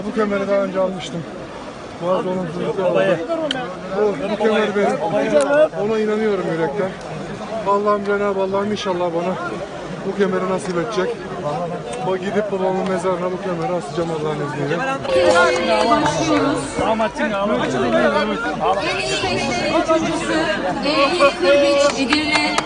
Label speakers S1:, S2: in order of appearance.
S1: Ee, bu kemeri daha önce almıştım. Bazı olumsuzluklar oldu. Bu, bu kemer benim. Ona inanıyorum yürekten. Allah'ım Cenab-ı Allah'ım inşallah bana bu kemeri nasip edecek. Bak gidip babamın mezarına bu kemeri asacağım Allah'ın izniyle.
S2: başlıyoruz. En iyi üçüncüsü E43 Edirne